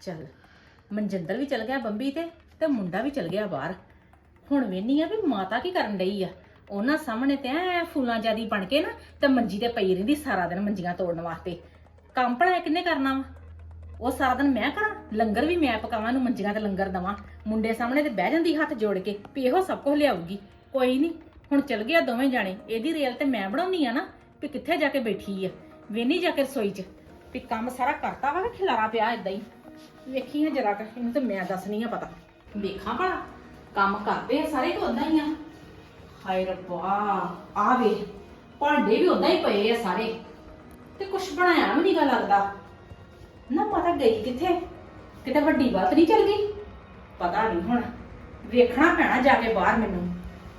ਚੱਲ। ਮਨਜਿੰਦਰ ਵੀ ਚਲ ਗਿਆ ਬੰਬੀ ਤੇ ਤੇ ਮੁੰਡਾ ਵੀ ਚਲ ਗਿਆ ਬਾਹਰ। ਹੁਣ ਵੇਨੀ ਆ ਵੀ ਮਾਤਾ ਕੀ ਕਰਨ ਡਈ ਆ? ਉਹਨਾਂ ਸਾਹਮਣੇ ਤੇ ਐ ਫੁੱਲਾਂ ਜਿਆਦੀ ਬਣ ਕੇ ਨਾ ਤੇ ਮੰਜੀ ਤੇ ਪਈ ਰਹਿੰਦੀ ਸਾਰਾ ਦਿਨ ਮੰਜੀਆਂ ਤੋੜਨ ਵਾਸਤੇ। ਕੰਮ ਭਲਾ ਕਿੰਨੇ ਕਰਨਾ ਵਾ? ਉਹ ਸਾਰਾ ਦਿਨ ਮੈਂ ਕਰਾਂ? ਲੰਗਰ ਵੀ ਮੈਂ ਪਕਾਵਾਂ ਨੂੰ ਮੰਜੀਆਂ ਤੇ ਲੰਗਰ ਦਵਾਂ। ਮੁੰਡੇ ਸਾਹਮਣੇ ਤੇ ਬਹਿ ਜਾਂਦੀ ਹੱਥ ਜੋੜ ਕੇ ਵੀ ਇਹੋ ਸਭ ਕੁਝ ਲਿਆਊਗੀ। ਕੋਈ ਨਹੀਂ ਹੁਣ ਚਲ ਗਿਆ ਦੋਵੇਂ ਜਾਣੇ। ਇਹਦੀ ਰੇਲ ਤੇ ਮੈਂ ਬਣਾਉਣੀ ਆ ਨਾ ਵੀ ਕਿੱਥੇ ਜਾ ਕੇ ਬੈਠੀ ਆ। ਵੇਨੀ ਜਾ ਕੇ ਰਸੋਈ 'ਚ ਵੀ ਕੰਮ ਸਾਰਾ ਕਰਤਾ ਵਾ ਖਿਲਾਰਾ ਪਿਆ ਇਦਾਂ ਹੀ। ਵੇਖੀ ਹਾਂ ਜਰਾ ਕ, ਇਹਨੂੰ ਤੇ ਮੈਂ ਦੱਸਣੀ ਆ ਪਤਾ। ਵੇਖਾਂ ਭਲਾ, ਕੰਮ ਕਰਦੇ ਆ ਸਾਰੇ ਕਿ ਉਦਾਂ ਹੀ ਆ? ਹਾਏ ਰੱਬਾ ਆ ਵੇ ਭਾਂਡੇ ਵੀ ਉਦਾਂ ਹੀ ਪਏ ਆ ਸਾਰੇ। ਤੇ ਕੁਛ ਬਣਾਇਆ ਵੀ ਨਹੀਂਗਾ ਲੱਗਦਾ। ਨਾ ਪਤਾ ਗਈ ਕਿੱਥੇ, ਕਿਤੇ ਵੱਡੀ ਬਾਤ ਨਹੀਂ ਚੱਲ ਗਈ। ਪਤਾ ਨਹੀਂ ਹੁਣ, ਵੇਖਣਾ ਪੈਣਾ ਜਾ ਕੇ ਬਾਹਰ ਮੈਨੂੰ।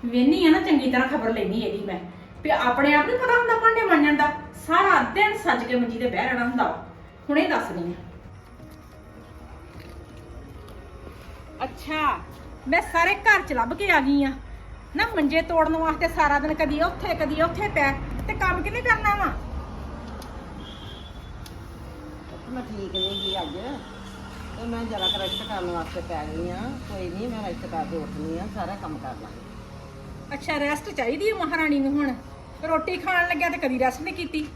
ਵੇਨੀ ਆ ਨਾ ਚੰਗੀ ਤਰ੍ਹਾਂ ਖਬਰ ਲੈਣੀ ਇਹਦੀ ਮੈਂ, ਵੀ ਆਪਣੇ ਆਪ ਨੂੰ ਪਤਾ ਹੁੰਦਾ ਭਾਂਡੇ ਮਾਂਜਣ ਦਾ। ਸਾਰਾ ਦਿਨ ਸੱਜ ਕੇ ਮੰਜੀ ਤੇ ਬਹਿ ਰਹਿਣਾ ਹੁੰਦਾ ਵਾ। ਹੁਣੇ ਦੱਸਦੀ ਆ। ਅੱਛਾ ਮੈਂ ਸਾਰੇ ਘਰ ਚ ਲੱਭ ਕੇ ਆ ਗਈ ਆ। ਨਾ ਮੰਜੇ ਤੋੜਨ ਵਾਸਤੇ ਸਾਰਾ ਦਿਨ ਕਦੀ ਉੱਥੇ ਕਦੀ ਉੱਥੇ ਪੈ। ਤੇ ਕੰਮ ਕਿਵੇਂ ਕਰਨਾ ਵਾ? ਮੈਂ ਠੀਕ ਨਹੀਂ ਗਈ ਅੱਜ। ਤੇ ਮੈਂ ਜਰਾ ਕੁ ਰੈਸਟ ਕਰਨ ਵਾਸਤੇ ਪੈ ਗਈ ਆ। ਕੋਈ ਨਹੀਂ ਮੈਂ ਰੈਸਟ ਕਰਕੇ ਉੱਠਣੀ ਆ ਸਾਰਾ ਕੰਮ ਕਰ ਲਾਂਗੀ। ਅੱਛਾ ਰੈਸਟ ਚਾਹੀਦੀ ਹੈ ਮਹਾਰਾਣੀ ਨੂੰ ਹੁਣ। ਰੋਟੀ ਖਾਣ ਲੱਗਿਆ ਤੇ ਕਦੀ ਰੈਸਟ ਨਹੀਂ ਕੀਤੀ।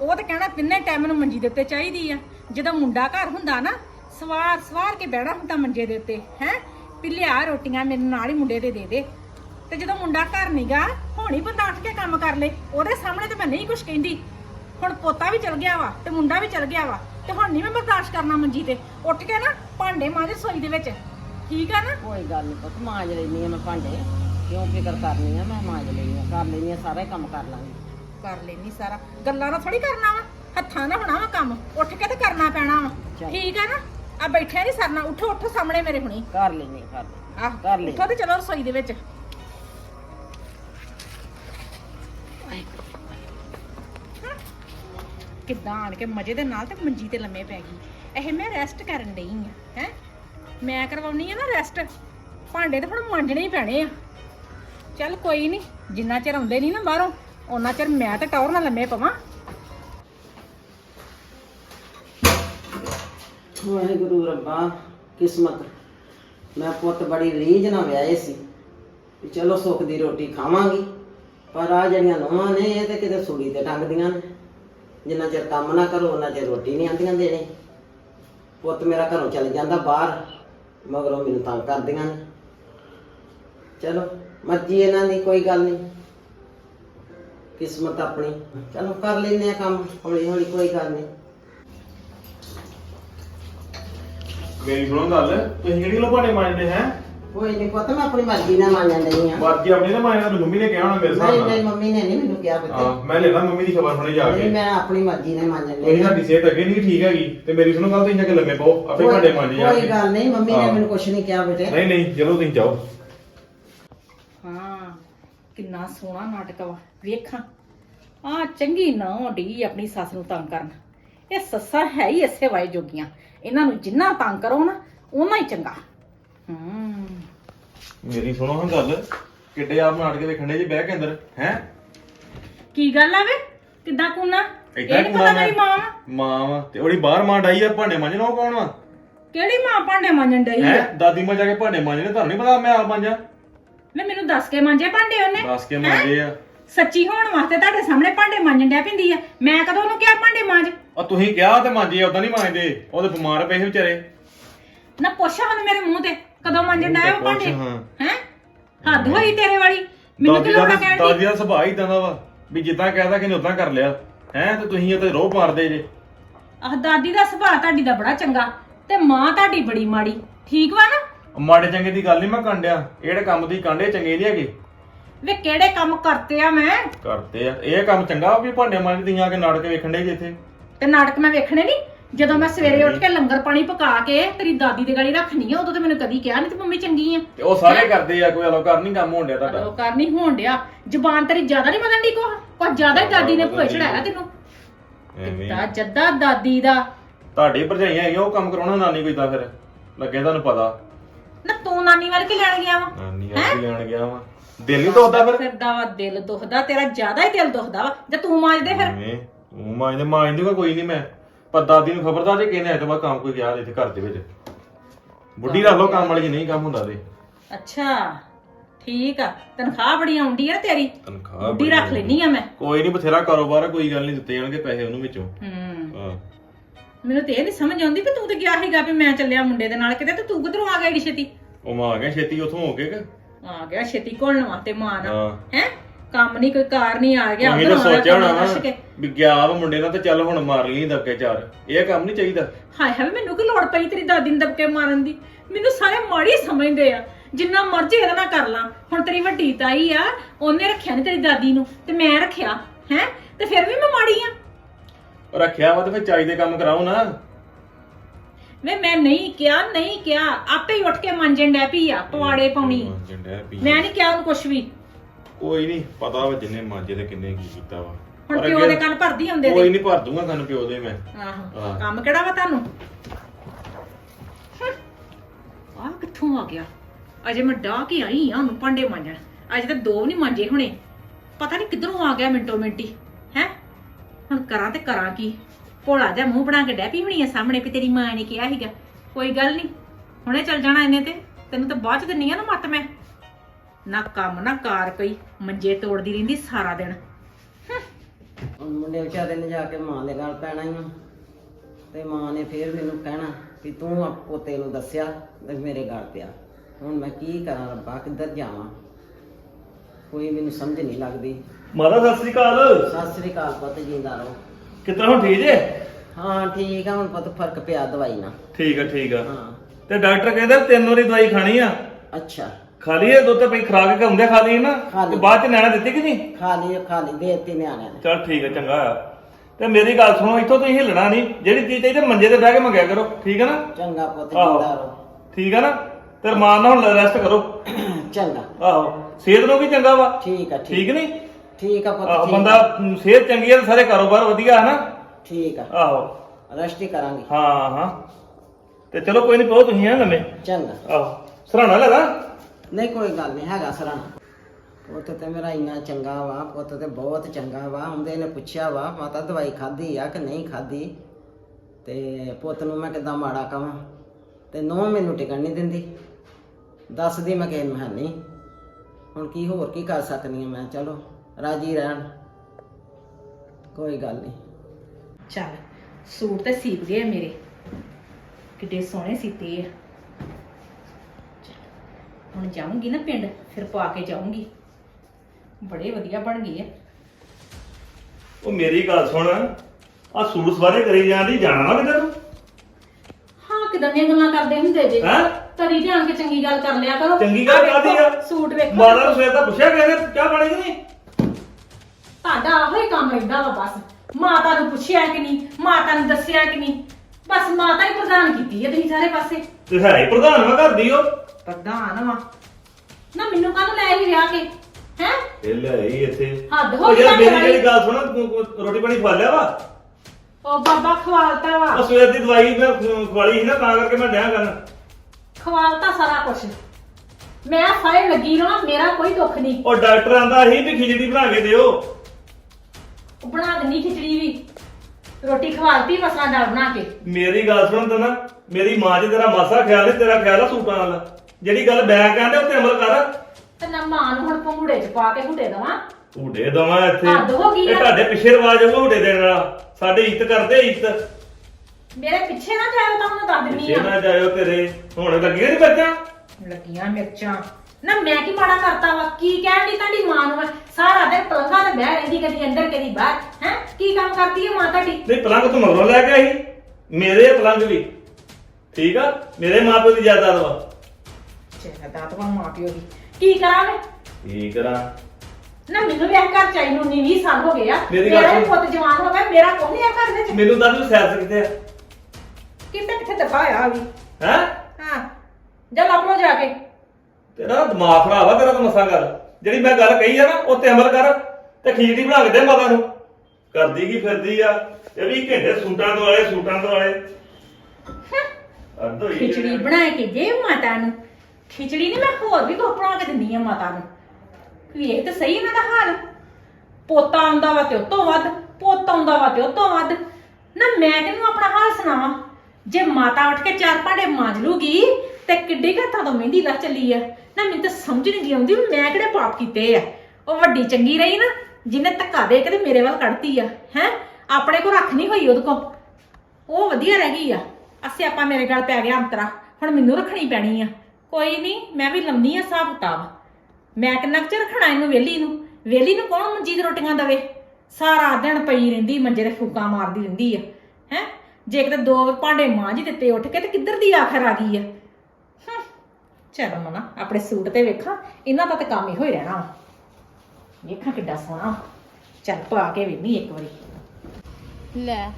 ਉਹ ਤਾਂ ਕਹਿਣਾ ਤਿੰਨੇ ਟਾਈਮ ਨੂੰ ਮੰਜੀ ਦੇ ਉੱਤੇ ਚਾਹੀਦੀ ਆ। ਜਦੋਂ ਮੁੰਡਾ ਘਰ ਹੁੰਦਾ ਨਾ ਸਵਾਰ ਸਵਾਰ ਕੇ ਬਹਿਣਾ ਹੁੰਦਾ ਮੰਜੇ ਦੇ ਉੱਤੇ ਹੈ? ਵੀ ਲਿਆ ਰੋਟੀਆਂ ਮੇਰੇ ਨਾਲ ਹੀ ਮੁੰਡੇ ਤੇ ਦੇ ਦੇ। ਤੇ ਜਦੋਂ ਮੁੰਡਾ ਘਰ ਨਹੀਂਗਾ ਹੋਣੀ ਬੰਦਾ ਉੱਠ ਕੇ ਕੰਮ ਕਰ ਲੇ। ਉਹਦੇ ਸਾਹਮਣੇ ਤੇ ਮੈਂ ਨਹੀਂ ਕੁਝ ਕਹਿੰਦੀ। ਹੁਣ ਪੋਤਾ ਵੀ ਚਲ ਗਿਆ ਵਾ ਤੇ ਮੁੰਡਾ ਵੀ ਚਲ ਗਿਆ ਵਾ ਤੇ ਹੁਣ ਨਹੀਂ ਮੈਂ ਬਰਦਾਸ਼ਤ ਕਰਨਾ ਮੰਜੀ ਤੇ। ਉੱਠ ਕੇ ਨਾ ਭਾਂਡੇ ਮਾਂਜੇ ਸੋਈ ਦੇ ਵਿੱਚ। ਠੀਕ ਆ ਨਾ? ਕੋਈ ਗੱਲ ਨਹੀਂ ਪੁੱਤ ਮਾਂਜ ਲੈਣੀ ਆ ਮੈਂ ਭਾਂਡੇ। ਕਿਉਂ ਫਿਕਰ ਕਰਨੀ ਆ? ਮੈਂ ਮਾਂਜ ਲੈਣੀ ਆ। ਕਰ ਲੈਣੀ ਆ ਸਾਰਾ ਕੰਮ ਕਰ ਲਾਂਗੀ। ਕਰ ਲੈਣੀ ਸਾਰਾ। ਗੱਲਾਂ ਨਾਲ ਥੋੜੀ ਕਰਨਾ ਵਾ। ਹੱਥਾਂ ਨਾਲ ਹੋਣਾ ਵਾ ਕੰਮ। ਉੱਠ ਕੇ ਤੇ ਕਰਨਾ ਪੈਣਾ ਵਾ। ਠੀਕ ਆ ਨਾ? ਆ ਬੈਠਿਆ ਨਹੀਂ ਸਰਨਾ ਉਠੋ ਉਠੋ ਸਾਹਮਣੇ ਮੇਰੇ ਹੁਣੀ। ਕਰ ਲੈਣੀ ਕਰ ਆਹ ਕਰ ਲਈ। ਉਠੋ ਤੇ ਚਲੋ ਰਸੋਈ ਦੇ ਵਿੱਚ। ਕਿੱਦਾਂ ਆਣ ਕੇ ਮਜੇ ਦੇ ਨਾਲ ਤੇ ਮੰਜੀ ਤੇ ਲੰਮੇ ਪੈ ਗਈ। ਇਹ ਮੈਂ ਰੈਸਟ ਕਰਨ ਡਈ ਆ ਹੈ? ਮੈਂ ਕਰਵਾਉਣੀ ਆ ਨਾ ਰੈਸਟ ਭਾਂਡੇ ਤੇ ਹੁਣ ਮਾਂਜਣੇ ਹੀ ਪੈਣੇ ਆ। ਚੱਲ ਕੋਈ ਨਹੀਂ ਜਿੰਨਾ ਚਿਰ ਆਉਂਦੇ ਨਹੀਂ ਨਾ ਬਾਹਰੋਂ ਉਹਨਾਂ ਚਿਰ ਮੈਂ ਤੇ ਟੌਰ ਨਾਲ ਲੰਮੇ ਪਵਾਂ। ਵਾਹਿਗੁਰੂ ਰੱਬਾ, ਕਿਸਮਤ। ਮੈਂ ਪੁੱਤ ਬੜੀ ਰੀਝ ਨਾਲ ਵਿਆਹੇ ਸੀ ਵੀ ਚਲੋ ਸੁੱਖ ਦੀ ਰੋਟੀ ਖਾਵਾਂਗੀ, ਪਰ ਆ ਜਿਹੜੀਆਂ ਨੋਹਾਂ ਨੇ, ਇਹ ਤੇ ਕਿਤੇ ਸੂਲੀ ਤੇ ਟੰਗਦੀਆਂ ਨੇ। ਜਿੰਨਾ ਚਿਰ ਕੰਮ ਨਾ ਕਰੋ, ਉਹਨਾਂ ਚਿਰ ਰੋਟੀ ਨਹੀਂ ਆਂਦੀਆਂ ਦੇਣੀ। ਪੁੱਤ ਮੇਰਾ ਘਰੋਂ ਚਲ ਜਾਂਦਾ ਬਾਹਰ, ਮਗਰੋਂ ਮੈਨੂੰ ਤੰਗ ਕਰਦੀਆਂ ਨੇ। ਚਲੋ, ਮਰਜ਼ੀ ਇਹਨਾਂ ਦੀ, ਕੋਈ ਗੱਲ ਨਹੀਂ। ਕਿਸਮਤ ਆਪਣੀ। ਚਲੋ, ਕਰ ਲੈਨੇ ਆ ਕੰਮ ਹੌਲੀ ਹੌਲੀ ਕੋਈ ਗੱਲ ਨਹੀਂ। ਮੇਰੀ ਸੁਣੋ ਗੱਲ ਤੁਸੀਂ ਕਿਹੜੀ ਲੋ ਭਾਂਡੇ ਮਾਂਜਦੇ ਹੈ? ਕੋਈ ਨਹੀਂ ਪੁੱਤ ਮੈਂ ਆਪਣੀ ਮਰਜ਼ੀ ਨਾਲ ਮੰਨ ਜਾਂਦੀ ਆ। ਬਾਕੀ ਆਪਣੀ ਨਾ ਮਾਂਜਣਾ ਤਾਂ ਮੰਮੀ ਨੇ ਕਿਹਾ ਹੋਣਾ ਮੇਰੇ ਹਿਸਾਬ ਨਹੀਂ ਨਹੀਂ ਨਾਲ ਮੰਮੀ ਨੇ ਨਹੀਂ ਮੈਨੂੰ ਕਿਹਾ ਪੁੱਤ। ਹਾਂ ਮੈਂ ਲੈਣਾ ਮੰਮੀ ਦੀ ਖਬਰ ਸੁਣੀ ਜਾ ਨਹੀਂ ਕੇ ਮੈਂ ਆਪਣੀ ਮਰਜ਼ੀ ਨਾਲ ਮੰਨ ਜਾਂਦੀ ਕੋਈ ਸਾਡੀ ਸਿਹਤ ਅੱਗੇ ਨਹੀਂ ਠੀਕ ਹੈਗੀ ਤੇ ਮੇਰੀ ਸੁਣੋ ਗੱਲ ਤੁਸੀਂ ਜਾ ਕੇ ਲੰਮੇ ਪਾਓ ਆਪੇ ਭਾਂਡੇ ਮਾਂਜੇ ਜਾ ਕੋਈ ਕੇ। ਗੱਲ ਨਹੀਂ ਮੰਮੀ ਨੇ ਹਾਂ। ਮੈਨੂੰ ਕੁਝ ਨਹੀਂ ਕਿਹਾ ਬੇਟੇ। ਨਹੀਂ ਨਹੀਂ ਚਲੋ ਤੁਸੀਂ ਜਾਓ। ਹਾਂ ਕਿੰਨਾ ਸੋਹਣਾ ਨਾਟਕ ਵਾ ਵੇਖਾਂ। ਆ ਚੰਗੀ ਨਾ ਢੀ ਆਪਣੀ ਸੱਸ ਨੂੰ ਤੰਗ ਕਰਨ। ਇਹ ਸੱਸਾਂ ਹੈ ਹੀ ਇਸੇ ਵਾਏ ਜੋਗੀਆਂ। ਇਹਨਾਂ ਨੂੰ ਜਿੰਨਾ ਤੰਗ ਕਰੋ ਨਾ ਉਹਨਾਂ ਹੀ ਚੰਗਾ। ਹੂੰ। ਮੇਰੀ ਸੁਣੋ ਹਾਂ ਗੱਲ ਕਿੱਡੇ ਆਪ ਨਾਟਕ ਦੇ ਜੀ ਬਹਿ ਕੇ ਅੰਦਰ ਹੈ? ਕੀ ਗੱਲ ਆ ਵੇ? ਕਿੱਦਾਂ ਕੁਨਾ? ਏਦਾਂ ਇਹ ਨੀ ਕੁੰਨਾ ਪਤਾ ਮੈਂ। ਮੇਰੀ ਮਾਂ ਵਾ। ਮਾਂ ਵਾ ਤੇ ਉਹਦੀ ਬਾਹਰ ਮਾਂ ਡਾਈ ਆ ਭਾਂਡੇ ਮਾਂਜਣਾ ਉਹ ਕੌਣ ਵਾ? ਕਿਹੜੀ ਮਾਂ ਭਾਂਡੇ ਮਾਂਜਣ ਡਈ ਆ? ਹੈ? ਦਾਦੀ ਮਾਂ ਜਾ ਕੇ ਭਾਂਡੇ ਮਾਂਜਣੇ ਤੁਹਾਨੂੰ ਨਹੀਂ ਪਤਾ ਮੈਂ ਆਪ ਮਾਂਜਾ? ਲੈ ਮੈਨੂੰ ਦੱਸ ਕੇ ਮਾਂਜੇ ਭਾਂਡੇ ਉਹਨੇ। ਦੱਸ ਕੇ? ਮਾਂਜੇ ਆ। ਸੱਚੀ ਹੋਣ ਵਾਸਤੇ ਤੁਹਾਡੇ ਸਾਹਮਣੇ ਭਾਂਡੇ ਮਾਂਜਣ ਡਿਆ ਪਿੰਦੀ ਆ। ਮੈਂ ਕਦੋਂ ਉਹਨੂੰ ਕਿਹਾ ਭਾਂਡੇ ਮਾਂਜ? ਆ ਤੁਸੀਂ ਕਿਹਾ ਤੇ ਮਾਂਜੇ ਉਦਾਂ ਨਹੀਂ ਮਾਂਜਦੇ ਉਹ ਤੇ ਬਿਮਾਰ ਪਏ ਸੀ ਵਿਚਾਰੇ। ਨਾ ਪੁੱਛਾ ਹੁਣ ਮੇਰੇ ਮੂੰਹ ਤੇ ਕਦੋਂ ਮਾਂਜਣ ਮੂੰਹ ਤੇ ਡਿਆ ਉਹ ਭਾਂਡੇ? ਪੁੱਛ, ਹਾਂ। ਹੈ? ਹੱਦ ਹੋਈ ਤੇਰੇ ਵਾਲੀ। ਮੈਨੂੰ ਦਾਦੀ ਕਿ ਲੋਕਾਂ ਦਾ ਕਹਿਣ ਦਾਦੀ ਦੀ ਦਾ ਸੁਭਾਅ ਇਦਾਂ ਦਾ ਵਾ ਵੀ ਜਿੱਦਾਂ ਕਹਿਦਾ ਕਿ ਉਦਾਂ ਕਰ ਲਿਆ। ਹੈ ਤੇ ਤੁਸੀਂ ਇਹ ਤੇ ਰੋਹ ਮਾਰਦੇ ਜੇ। ਆਹ ਦਾਦੀ ਦਾ ਸੁਭਾਅ ਤੁਹਾਡੀ ਦਾ ਬੜਾ ਚੰਗਾ ਤੇ ਮਾਂ ਤੁਹਾਡੀ ਬੜੀ ਮਾੜੀ। ਠੀਕ ਵਾ ਨਾ? ਮਾੜੇ ਚੰਗੇ ਦੀ ਗੱਲ ਨਹੀਂ ਮੈਂ ਕਾਂਡਿਆ ਇਹ ਜਿਹੜੇ ਕੰਮ ਦੀ ਕਾਂਡੇ ਚੰਗੇ ਨਹੀਂ ਹੈਗੇ। ਵੇ ਕਿਹੜੇ ਕੰਮ ਕਰਤੇ ਆ ਮੈਂ? ਕਰਦੇ ਆ ਇਹ ਕੰਮ ਚੰਗਾ ਵੀ ਭਾਂਡੇ ਮਾਂਜਦੀਆਂ ਕਿ ਨਾਟਕ ਵੇਖਣ ਦੇ ਜਿੱਥੇ ਤੇ ਨਾਟਕ ਮੈਂ ਵੇਖਣੇ ਨਹੀਂ ਜਦੋਂ ਮੈਂ ਸਵੇਰੇ ਉੱਠ ਕੇ ਲੰਗਰ ਪਾਣੀ ਪਕਾ ਕੇ ਤੇਰੀ ਦਾਦੀ ਦੇ ਗਲੀ ਰੱਖਣੀ ਆ ਉਦੋਂ ਤੇ ਮੈਨੂੰ ਕਦੀ ਕਿਹਾ ਨਹੀਂ ਤੇ ਮੰਮੀ ਚੰਗੀ ਆ। ਤੇ ਉਹ ਸਾਰੇ ਕਰਦੇ ਆ ਕੋਈ ਅਲੋਕਾਰ ਨਹੀਂ ਕੰਮ ਹੋਣ ਡਿਆ ਤੁਹਾਡਾ? ਉਹ ਕਰ ਨਹੀਂ ਹੋਣ ਡਿਆ। ਜ਼ੁਬਾਨ ਤੇਰੀ ਜ਼ਿਆਦਾ ਨਹੀਂ ਬਦਲਦੀ ਕੋ ਕੁਝ ਜ਼ਿਆਦਾ ਹੀ ਦਾਦੀ ਨੇ ਭੁਏ ਚੜਾਇਆ ਤੈਨੂੰ। ਐਵੇਂ ਦਾ ਜੱਦਾ ਦਾਦੀ ਦਾ? ਤੁਹਾਡੀ ਭਰਜਾਈਆਂ ਹੈਗੀਆਂ ਉਹ ਕੰਮ ਕਰਾਉਣਾ ਨਾਨੀ ਕੋਈ ਤਾਂ ਫਿਰ? ਲੱਗੇ ਤੁਹਾਨੂੰ ਪਤਾ। ਨਾ ਤੂੰ ਨਾਨੀ ਵੱਲ ਕਿ ਲੈਣ ਗਿਆ ਵਾ? ਨਾਨੀ ਆ ਕੇ ਲੈਣ ਗਿਆ ਵਾ? ਦਿਲ ਨਹੀਂ ਦੋਦਾ ਫਿਰ? ਫਿਰਦਾ ਵਾ ਦਿਲ ਦੁਖਦਾ ਤੇਰਾ ਜ਼ਿਆਦਾ ਹੀ ਦਿਲ ਦੁਖਦਾ ਵਾ। ਜੇ ਤੂੰ ਮਾਂਜਦੇ ਫਿਰ। ਉਹ ਮਾਂਜਦੇ ਮਾਂਜਦੇ ਕੋਈ ਨਹੀਂ ਮੈਂ। ਪਰ ਦਾਦੀ ਨੂੰ ਖਬਰਦਾਰ ਜੇ ਕਹਿੰਦੇ ਐਤਵਾਰ ਕੰਮ ਕੋਈ ਗਿਆ ਇੱਥੇ ਘਰ ਦੇ ਵਿੱਚ। ਬੁੱਢੀ ਰੱਖ ਲਓ ਕੰਮ ਵਾਲੀ ਨਹੀਂ ਕੰਮ ਹੁੰਦਾ ਤੇ। ਅੱਛਾ ਠੀਕ ਆ। ਤਨਖਾਹ ਬੜੀ ਆਉਂਦੀ ਆ ਤੇਰੀ? ਤਨਖਾਹ ਬੁੱਢੀ ਰੱਖ ਲੈਣੀ ਆ ਮੈਂ। ਕੋਈ ਨਹੀਂ ਬਥੇਰਾ ਕਾਰੋਬਾਰ ਆ, ਕੋਈ ਗੱਲ ਨਹੀਂ ਦਿੱਤੇ ਜਾਣਗੇ ਪੈਸੇ ਉਹਨੂੰ ਵਿੱਚੋਂ। ਹੂੰ। ਹਾਂ। ਮੈਨੂੰ ਤੇ ਇਹ ਨਹੀਂ ਸਮਝ ਆਉਂਦੀ ਕਿ ਤੂੰ ਤੇ ਗਿਆ ਸੀਗਾ ਵੀ ਮੈਂ ਚੱਲਿਆ ਮੁੰਡੇ ਦੇ ਨਾਲ ਕਿਤੇ ਤੇ ਤੂੰ ਕਿਧਰੋਂ ਆ ਗਿਆ ਏਡੀ ਛੇਤੀ? ਉਹ ਮਾਂ ਆ ਗਿਆ ਛੇਤੀ ਉਥੋਂ ਹੋ ਕੇ ਕਿ? ਆ ਗਿਆ ਛੇਤੀ ਘੋਲਣ ਵਾਸਤੇ ਮਾਂ ਨਾਲ ਹਾਂ। ਹੈ? ਕੰਮ ਨਹੀਂ ਕੋਈ ਕਾਰ ਨਹੀਂ ਆ ਗਿਆ ਉਹੀ ਤਾਂ ਉੱਧਰੋਂ ਆ ਗਿਆ ਸੋਚਿਆ ਹੋਣਾ ਕੰਮ ਵਾ ਦੱਸ ਕੇ। ਵੀ ਗਿਆ ਵਾ ਮੁੰਡੇ ਨਾਲ ਤੇ ਚੱਲ ਹੁਣ ਮਾਰ ਲਈ ਦਬਕੇ ਚਾਰ। ਇਹ ਕੰਮ ਨਹੀਂ ਚਾਹੀਦਾ। ਹਾਏ ਹਾਏ ਮੈਨੂੰ ਕੀ ਲੋੜ ਪਈ ਤੇਰੀ ਦਾਦੀ ਨੂੰ ਦਬਕੇ ਮਾਰਨ ਦੀ? ਮੈਨੂੰ ਸਾਰੇ ਮਾੜੀ ਸਮਝਦੇ ਆ। ਜਿੰਨਾ ਮਰਜ਼ੀ ਇਹਦੇ ਨਾਲ ਕਰ ਲਾਂ। ਹੁਣ ਤੇਰੀ ਵੱਡੀ ਤਾਈ ਆ ਉਹਨੇ ਰੱਖਿਆ ਨਹੀਂ ਤੇਰੀ ਦਾਦੀ ਨੂੰ। ਤੇ ਮੈਂ ਰੱਖਿਆ ਹੈ? ਤੇ ਫਿਰ ਵੀ ਮੈਂ ਮਾੜੀ ਆ। ਰੱਖਿਆ ਵਾ ਤੇ ਫਿਰ ਚਾਈ ਦੇ ਕੰਮ ਕਰਾਓ ਨਾ। ਵੇ ਮੈਂ ਨਹੀਂ ਕਿਹਾ ਨਹੀਂ ਕਿਹਾ। ਆਪੇ ਹੀ ਉੱਠ ਕੇ ਮੰਜਣ ਡੈ ਪਈ ਆ ਪਵਾੜੇ ਪਾਉਣੀ। ਮੈਂ ਨਹੀਂ ਕਿਹਾ ਉਹਨੂੰ ਕੁਛ ਵੀ। ਕੋਈ ਨਹੀਂ ਪਤਾ ਵਾ ਜਿੰਨੇ ਮਾਂਜੇ ਤੇ ਕਿੰਨੇ ਕੀ ਕੀਤਾ ਵਾ। ਹੁਣ ਪਰ ਪਿਓ ਅੱਗੇ- ਦੇ ਕੰਨ ਭਰਦੀ ਹੁੰਦੇ ਕੋਈ ਨਹੀਂ ਭਰ ਦੂੰਗਾ ਕੰਨ ਪਿਓ ਦੇ ਮੈਂ। ਆਹੋ ਹਾਂ। ਕੰਮ ਕਿਹੜਾ ਵਾ ਤੁਹਾਨੂੰ? ਆ ਕਿੱਥੋਂ ਆ ਗਿਆ? ਅਜੇ ਮੈਂ ਡਾਹ ਕੇ ਆਈ ਆ ਉਹਨੂੰ ਭਾਂਡੇ ਮਾਂਜਣ। ਅਜੇ ਤਾਂ ਦੋ ਵੀ ਨਹੀਂ ਮਾਂਜੇ ਹੁਣੇ। ਪਤਾ ਨਹੀਂ ਕਿੱਧਰੋਂ ਆ ਗਿਆ ਮਿੰਟੋ ਮਿੰਟੀ ਹੈ ਹੁਣ ਕਰਾਂ ਤੇ ਕਰਾਂ ਕੀ? ਭੋਲਾ ਜਿਹਾ ਮੂੰਹ ਬਣਾ ਕੇ ਡੈਪੀ ਹੋਣੀ ਆ ਸਾਹਮਣੇ ਵੀ ਤੇਰੀ ਮਾਂ ਨੇ ਕਿਹਾ ਸੀਗਾ। ਕੋਈ ਗੱਲ ਨਹੀਂ ਹੁਣੇ ਚੱਲ ਜਾਣਾ ਇਹਨੇ ਤੇ। ਤੈਨੂੰ ਤਾਂ ਬਾਅਦ ਚ ਦਿੰਨੀ ਆ ਨਾ ਮੱਤ ਮੈਂ। ਨਾ ਕੰਮ ਨਾ ਕਾਰ ਕੋਈ ਮੰਜੇ ਤੋੜਦੀ ਰਹਿੰਦੀ ਸਾਰਾ ਦਿਨ। ਮੁੰਡੇ ਵਿਚਾਰੇ ਨੇ ਜਾ ਕੇ ਮਾਂ ਦੇ ਗੱਲ ਪੈਣਾ ਹੀ ਆ। ਤੇ ਮਾਂ ਨੇ ਫੇਰ ਮੈਨੂੰ ਕਹਿਣਾ ਵੀ ਤੂੰ ਆ ਪੋਤੇ ਨੂੰ ਦੱਸਿਆ ਤੇ ਮੇਰੇ ਗੱਲ ਪਿਆ ਹੁਣ ਮੈਂ ਕੀ ਕਰਾਂ ਰੱਬਾ ਕਿੱਧਰ ਜਾਵਾਂ? ਕੋਈ ਮੈਨੂੰ ਸਮਝ ਨਹੀਂ ਲੱਗਦੀ। ਮਾਤਾ ਸਤਿ ਸ੍ਰੀ ਅਕਾਲ। ਸਤਿ ਸ੍ਰੀ ਅਕਾਲ ਪੁੱਤ ਜਿੰਦਾ ਰਹੋ। ਕਿਤਨਾ ਹੁਣ ਠੀਕ ਜੇ? ਹਾਂ ਠੀਕ ਆ ਹੁਣ ਪੁੱਤ ਫ਼ਰਕ ਪਿਆ ਦਵਾਈ ਨਾਲ। ਠੀਕ ਆ ਠੀਕ ਆ। ਹਾਂ। ਤੇ ਡਾਕਟਰ ਕਹਿੰਦਾ ਤਿੰਨ ਵਾਰੀ ਦਵਾਈ ਖਾਣੀ ਆ। ਅੱਛਾ। ਖਾ ਲਈਏ ਦੁੱਧ ਤੇ ਪਈ ਖਰਾਕ ਕੇ ਹੁੰਦੇ ਖਾ ਲਈ ਨਾ। ਖਾ ਲਈ। ਤੇ ਬਾਅਦ ਚ ਨਿਆਣਾ ਦਿੱਤੀ ਕਿ ਨਹੀਂ? ਖਾ ਲਈ ਖਾ ਲਈ ਦੇਤੀ ਨਿਆਣਿਆਂ ਨੇ। ਚਲ ਠੀਕ ਆ ਚੰਗਾ ਆ। ਤੇ ਮੇਰੀ ਗੱਲ ਸੁਣੋ ਇੱਥੋਂ ਤੁਸੀਂ ਹਿੱਲਣਾ ਨਹੀਂ। ਜਿਹੜੀ ਚੀਜ਼ ਚਾਹੀਦੀ ਮੰਜੇ ਤੇ ਬਹਿ ਕੇ ਮੰਗਿਆ ਕਰੋ ਠੀਕ ਆ ਨਾ? ਚੰਗਾ ਪੁੱਤ ਆਹੋ। ਜਿੰਦਾ ਰਹੋ। ਠੀਕ ਆ ਨਾ? ਤੇ ਰਮਾਨ ਨਾਲ ਹੁਣ ਰੈਸਟ ਕਰੋ। ਚੰਗਾ। ਆਹੋ। ਸਿਹਤ ਨੂੰ ਵੀ ਚੰਗਾ ਵਾ। ਠੀਕ ਆ ਠੀਕ। ਨਹੀਂ? ਠੀਕ ਆ ਪੁੱਤ ਆਹੋ ਠੀਕ ਬੰਦਾ ਸਿਹਤ ਚੰਗੀ ਆ ਤੇ ਸਾਰੇ ਕਾਰੋਬਾਰ ਵਧੀਆ ਹੈ ਨਾ ਠੀਕ ਆ। ਆਹੋ। ਰੈਸਟ ਹੀ ਕਰਾਂਗੇ। ਹਾਂ ਹਾਂ। ਤੇ ਚਲੋ ਕੋਈ ਨਹੀਂ ਪਾਓ ਤੁਸੀਂ ਆ ਲੰਮੇ ਚੰਗਾ। ਆਹੋ। ਸਰਾਣਾ ਲਗਾ? ਨਹੀਂ, ਕੋਈ ਗੱਲ ਨਹੀਂ, ਹੈਗਾ ਸਰਾਣਾ ਪੁੱਤ ਤੇ ਮੇਰਾ ਇੰਨਾ ਚੰਗਾ ਵਾ, ਪੁੱਤ ਤੇ ਬਹੁਤ ਚੰਗਾ ਵਾ ਹੁੰਦੇ ਨੇ ਪੁੱਛਿਆ ਵਾ, ਮਾਤਾ ਦਵਾਈ ਖਾਧੀ ਆ ਕਿ ਨਹੀਂ ਖਾਧੀ? ਤੇ ਪੁੱਤ ਨੂੰ ਮੈਂ ਕਿਦਾਂ ਮਾੜਾ ਕਵਾਂ ਤੇ ਨੋ ਮੈਨੂੰ ਟਿਕਣ ਨਹੀਂ ਦਿੰਦੀ। ਦੱਸਦੀ ਮੈਂ ਕਿ ਮੈਂ ਨਹੀਂ। ਹੁਣ ਕੀ ਹੋਰ ਕੀ ਕਰ ਸਕਨੀ ਆ ਮੈਂ? ਚਲੋ, ਰਾਜੀ ਰਹਿਣ। ਕੋਈ ਗੱਲ ਨਹੀਂ। ਚੱਲ, ਸੂਟ ਤੇ ਸੀਪ ਗਏ ਆ ਮੇਰੇ। ਕਿੱਡੇ ਸੋਹਣੇ ਸੀਤੇ ਆ। ਹੁਣ ਜਾਊਂਗੀ ਨਾ ਪਿੰਡ ਫਿਰ ਪਾ ਕੇ ਜਾਊਂਗੀ। ਬੜੇ ਵਧੀਆ ਬਣ ਗਏ ਆ ਉਹ ਮੇਰੀ ਗੱਲ ਸੁਣ ਆ ਸੂਟ ਸਵਾਰੇ ਕਰੀ ਜਾਂਦੀ ਜਾਣਾ ਨਾ ਕਿਤੇ ਤੂੰ? ਹਾਂ ਕਿਦਾਂ ਦੀਆਂ ਗੱਲਾਂ ਕਰਦੇ ਹੁੰਦੇ ਜੇ। ਹੈ? ਤਰੀ ਧਿਆਨ ਕੇ ਚੰਗੀ ਗੱਲ ਕਰ ਲਿਆ ਕਰੋ। ਚੰਗੀ ਗੱਲ ਆਹ ਵੇਖੋ, ਕਾਹਦੀ ਆ? ਸੂਟ ਵੇਖੋ। ਮਾਤਾ ਨੂੰ ਸਵੇਰ ਦਾ ਪੁੱਛਿਆ ਕਹਿੰਦੇ ਚਾਹ ਪਾਣੀ ਕਿ ਨਹੀਂ? ਤੁਹਾਡਾ ਆਹੋ ਹੀ ਕੰਮ ਰਹਿੰਦਾ ਵਾ ਬਸ। ਮਾਤਾ ਨੂੰ ਪੁੱਛਿਆ ਕਿ ਨਹੀਂ ਮਾਤਾ ਨੂੰ ਦੱਸਿਆ ਕਿ ਨਹੀਂ। ਬਸ ਮਾਤਾ ਹੀ ਪ੍ਰਧਾਨ ਕੀਤੀ ਹੈ ਤੁਸੀਂ ਸਾਰੇ ਪਾਸੇ। ਤੇ ਹੈ ਹੀ ਪ੍ਰਧਾਨ ਵਾ ਘਰ ਦੀ ਉਹ। ਪ੍ਰਧਾਨ ਵਾ। ਨਾ ਮੈਨੂੰ ਕਾਹਨੂੰ ਲੈ ਹੀ ਵਿਆਹ ਕੇ? ਹੈ? ਇਹ ਲਿਆਈ ਇੱਥੇ। ਹੱਦ ਹੋ ਉਹ ਗਈ ਯਾਰ ਤੁਹਾਡੇ ਮੇਰੀ ਵਾਲੀ। ਜਿਹੜੀ ਗੱਲ ਸੁਣ ਤੂੰ ਰੋਟੀ ਪਾਣੀ ਖਵਾ ਲਿਆ ਵਾ? ਉਹ ਬਾਬਾ ਖਵਾਲਤਾ ਵਾ। ਉਹ ਸਵੇਰ ਦੀ ਦਵਾਈ ਮੈਂ ਅਹ, ਖਵਾਲੀ ਸੀ ਨਾ ਤਾਂ ਕਰਕੇ ਮੈਂ ਡਿਆ ਕਰਨ ਖਵਾਲਤਾ ਸਾਰਾ ਕੁਝ ਮੈਂ ਫਾਇਰ ਲੱਗੀ ਰਹਾਂ ਮੇਰਾ ਕੋਈ ਦੁੱਖ ਨਹੀਂ। ਉਹ ਡਾਕਟਰ ਆਂਦਾ ਸੀ ਵੀ ਖਿਚੜੀ ਬਣਾ ਕੇ ਦਿਓ। ਉਹ ਬਣਾ ਦਿੰਨੀ ਖਿਚੜੀ ਵੀ। ਰੋਟੀ ਖਵਾਲਤੀ ਮਸਲਾ ਨਾਲ ਬਣਾ ਕੇ। ਮੇਰੀ ਗੱਲ ਸੁਣ ਤਾ ਨਾ ਮੇਰੀ ਮਾਂ 'ਚ ਤੇਰਾ ਮਾਸਾ ਖਿਆਲ ਨਹੀਂ ਤੇਰਾ ਖਿਆਲ ਆ ਸੂਟਾਂ ਨਾਲ ਜਿਹੜੀ ਗੱਲ ਮੈਂ ਕਹਿੰਦੇ ਉੱਤੇ ਅਮਲ ਕਰ। ਤੇ ਨਾ ਮਾਂ ਨੂੰ ਹੁਣ ਪੰਗੂੜੇ ਚ ਪਾ ਕੇ ਹੁੱਟੇ ਦਵਾਂ। ਹੂਡੇ ਦਵਾ ਇੱਥੇ। ਹੱਦ ਹੋ ਗਈ ਇਹ ਆ। ਤੁਹਾਡੇ ਪਿੱਛੇ ਰਿਵਾਜ ਹੋਊਗਾ ਹੂਡੇ ਦੇਣ ਵਾਲਾ। ਸਾਡੇ ਇੱਜ਼ਤ ਕਰਦੇ ਇੱਜ਼ਤ। ਮੇਰੇ ਪਿੱਛੇ ਨਾ ਜਾਇਓ ਤਾਂ ਮੈਂ ਦੱਸ ਦਿੰਨੀ ਪਿੱਛੇ ਆ। ਨਾ ਜਾਇਓ ਤੇਰੇ। ਹੁਣ ਲੱਗੀਆਂ ਨਹੀਂ ਬੱਚਾ ਲੱਗੀਆਂ ਮਿਰਚਾਂ। ਨਾ ਮੈਂ ਕੀ ਮਾੜਾ ਕਰਤਾ ਵਾ? ਕੀ ਕਹਿਣ ਦੀ ਤੁਹਾਡੀ ਮਾਂ ਨੂੰ ਮੈਂ ਸਾਰਾ ਦਿਨ ਪਲੰਘਾਂ ਤੇ ਬਹਿ ਰਹਿੰਦੀ ਕਦੀ ਅੰਦਰ ਕਦੀ ਬਾਹਰ ਹੈ? ਕੀ ਕੰਮ ਕਰਦੀ ਹੈ ਮਾਂ ਤੁਹਾਡੀ? ਨਹੀਂ ਪਲੰਗ ਤੂੰ ਮਗਰੋਂ ਲੈ ਕੇ ਆਈ। ਮੇਰੇ ਪਲੰਗ ਵੀ। ਠੀਕ ਆ? ਮੇਰੇ ਮਾਪੇ ਦੀ ਜਾਇਦਾਦ ਵਾ। ਚੇਹਦਾ ਤਾਂ ਮਾਂ ਪਿਓ ਦੀ। ਕੀ ਕਰਾਂ ਮੈਂ? ਕੀ ਕਰਾਂ? ਨਾ ਮੈਨੂੰ ਵੀ ਇਹ ਘਰ ਚਾਈ ਨੂੰ 20 ਸਾਲ ਹੋ ਗਏ ਆ। ਮੇਰੀ ਗੱਲ ਮੇਰਾ ਵੀ ਸੁਣ। ਪੁੱਤ ਜਵਾਨ ਹੋ ਗਿਆ ਮੇਰਾ ਕੋਈ ਨਹੀਂ ਆ ਘਰ ਵਿੱਚ? ਮੈਨੂੰ ਦੱਸ ਤੂੰ ਸੈਰ ਕਿੱਥੇ ਆ? ਕਿਤੇ ਕਿੱਥੇ ਦਫਾ ਆ ਵੀ? ਹੈ? ਹਾਂ। ਜਾ ਲੱਭ ਲੋ ਜਾ ਕੇ। ਤੇਰਾ ਦਿਮਾਗ ਖਰਾਬ ਆ ਤੇਰਾ ਤਾਂ ਮਸਾ ਕਰ। ਜਿਹੜੀ ਮੈਂ ਗੱਲ ਕਹੀ ਆ ਨਾ ਉਹ ਤੇ ਅਮਲ ਕਰ ਤੇ ਖੀਚੜੀ ਬਣਾ ਕੇ ਦੇ ਮਾਤਾ ਨੂੰ। ਕਰਦੀ ਕੀ ਫਿਰਦੀ ਆ? ਇਹ ਵੀ ਘੰਟੇ ਸੂਟਾਂ ਤੋਂ ਆਏ ਸੂਟਾਂ ਤੋਂ ਆਏ। ਅੱਧ ਹੋਈ ਖਿਚੜੀ ਬਣਾ ਕੇ ਦੇ ਮਾਤਾ ਨੂੰ? ਖਿਚੜੀ ਨਹੀਂ ਮੈਂ ਹੋਰ ਵੀ ਕੁਝ ਬਣਾ ਕੇ ਦਿੰਦੀ ਆ ਮਾਤਾ ਨੂੰ। ਵੇਖ ਤੇ ਸਹੀ ਇਹਨਾਂ ਦਾ ਹਾਲ। ਪੋਤਾ ਆਉਂਦਾ ਵਾ ਤੇ ਉਹ ਤੋਂ ਵੱਧ ਪੋਤਾ ਆਉਂਦਾ ਵਾ ਤੇ ਉਹ ਤੋਂ ਵੱਧ। ਨਾ ਮੈਂ ਤੈਨੂੰ ਆਪਣਾ ਹਾਲ ਸੁਣਾਵਾਂ? ਜੇ ਮਾਤਾ ਉੱਠ ਕੇ ਚਾਰ ਭਾਂਡੇ ਮਾਂਜ ਲੂਗੀ ਤੇ ਕਿੱਡੇ ਹੱਥਾਂ ਤੋਂ ਮਹਿੰਦੀ ਲਾ ਚੱਲੀ ਆ। ਨਾ ਮੈਨੂੰ ਤਾਂ ਸਮਝ ਨਹੀਂ ਆਉਂਦੀ ਵੀ ਮੈਂ ਕਿਹੜੇ ਪਾਪ ਕੀਤੇ ਆ। ਉਹ ਵੱਡੀ ਚੰਗੀ ਰਹੀ ਨਾ, ਜਿਹਨੇ ਧੱਕਾ ਦੇ ਕੇ ਤੇ ਮੇਰੇ ਵੱਲ ਕੱਢਤੀ ਆ, ਹੈ? ਆਪਣੇ ਕੋ ਰੱਖ ਨਹੀਂ ਹੋਈ ਉਹਦੇ ਕੋ ਉਹ ਵਧੀਆ ਰਹਿ ਗਈ ਆ। ਅਸੇ ਆਪਾਂ ਮੇਰੇ ਗੱਲ ਪੈ ਗਿਆ ਅੰਤਰਾ। ਹੁਣ ਮੈਨੂੰ ਰੱਖਣੀ ਪੈਣੀ ਆ। ਕੋਈ ਨਹੀਂ ਮੈਂ ਵੀ ਲੰਮੀ ਆ ਹਿਸਾਬ ਕਿਤਾਬ। ਮੈਂ ਕਿੰਨਾ ਕੁ ਚਿਰ ਰੱਖਣਾ ਇਹਨੂੰ ਵੇਲੀ ਨੂੰ? ਵੇਲੀ ਨੂੰ ਕੌਣ ਮੰਜੀ ਦੀ ਰੋਟੀਆਂ ਦਵੇ? ਸਾਰਾ ਦਿਨ ਪਈ ਰਹਿੰਦੀ, ਮੰਜੇ ਦੇ ਫੂਕਾਂ ਮਾਰਦੀ ਰਹਿੰਦੀ ਆ, ਹੈ? ਜੇ ਕਿਤੇ ਦੋ ਭਾਂਡੇ ਮਾਂਜ ਹੀ ਦਿੱਤੇ ਉੱਠ ਕੇ ਤੇ ਕਿੱਧਰ ਦੀ ਆਖਰ ਆ ਗਈ ਆ? ਚੱਲ ਮਨਾ, ਆਪਣੇ ਸੂਟ ਤੇ ਵੇਖਾਂ, ਇਹਨਾਂ ਦਾ ਤਾਂ ਕੰਮ ਹੀ ਹੋਈ ਰਹਿਣਾ ਵਾ। ਵੇਖਾਂ ਕਿੱਡਾ ਸੋਹਣਾ ਚੱਲ ਪਾ ਕੇ ਵੇਖਨੀ ਇੱਕ ਵਾਰੀ। ਲੈ,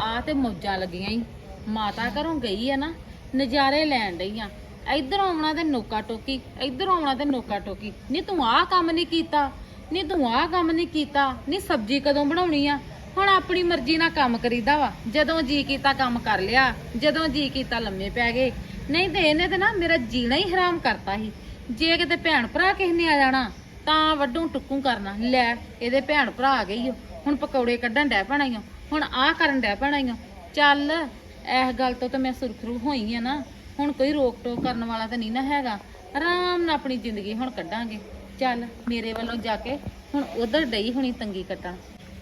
ਆ ਤੇ ਮੌਜਾਂ ਲੱਗੀਆਂ ਈ। ਮਾਤਾ ਘਰੋਂ ਗਈ ਆ ਨਾ, ਨਜ਼ਾਰੇ ਲੈਣ ਡਈ ਆ। ਇੱਧਰ ਆਉਣਾ ਤੇ ਨੋਕਾ ਟੋਕੀ, ਇੱਧਰ ਆਉਣਾ ਤੇ ਨੋਕਾ ਟੋਕੀ। ਨਹੀਂ ਤੂੰ ਆਹ ਕੰਮ ਨਹੀਂ ਕੀਤਾ ਨਹੀਂ ਤੂੰ ਆਹ ਕੰਮ ਨਹੀਂ ਕੀਤਾ ਨਹੀਂ ਸਬਜ਼ੀ ਕਦੋਂ ਬਣਾਉਣੀ ਆ। ਹੁਣ ਆਪਣੀ ਮਰਜ਼ੀ ਨਾਲ ਕੰਮ ਕਰੀਦਾ ਵਾ। ਜਦੋਂ ਜੀ ਕੀਤਾ ਕੰਮ ਕਰ ਲਿਆ, ਜਦੋਂ ਜੀ ਕੀਤਾ ਲੰਮੇ ਪੈ ਗਏ। ਨਹੀਂ ਤੇ ਇਹਨੇ ਤੇ ਨਾ ਮੇਰਾ ਜੀਣਾ ਹੀ ਹਰਾਮ ਕਰਤਾ ਸੀ। ਜੇ ਕਿਤੇ ਭੈਣ ਭਰਾ ਕਿਸੇ ਨੇ ਆ ਜਾਣਾ, ਤਾਂ ਵੱਡੂ ਟੁੱਕੂ ਕਰਨਾ। ਲੈ, ਇਹਦੇ ਭੈਣ ਭਰਾ ਆ ਗਈ ਓ। ਹੁਣ ਪਕੌੜੇ ਕੱਢਣ ਡੈ ਪੈਣਾ ਈ ਓ। ਹੁਣ ਆਹ ਕਰਨ ਡੈ ਪੈਣਾ ਈ ਚੱਲ ਇਸ ਗੱਲ ਤੋਂ ਤਾਂ ਮੈਂ ਸੁਰਖਰੂ ਹੋਈ ਆ ਨਾ। ਹੁਣ ਕੋਈ ਰੋਕ ਟੋਕ ਕਰਨ ਵਾਲਾ ਤਾਂ ਨਹੀਂ ਨਾ ਹੈਗਾ। ਆਰਾਮ ਨਾਲ ਆਪਣੀ ਜ਼ਿੰਦਗੀ ਹੁਣ ਕੱਢਾਂਗੇ। ਚੱਲ, ਮੇਰੇ ਵੱਲੋਂ ਜਾ ਕੇ ਹੁਣ ਉਧਰ ਡਈ ਹੁਣੀ ਤੰਗੀ ਕੱਟਾਂ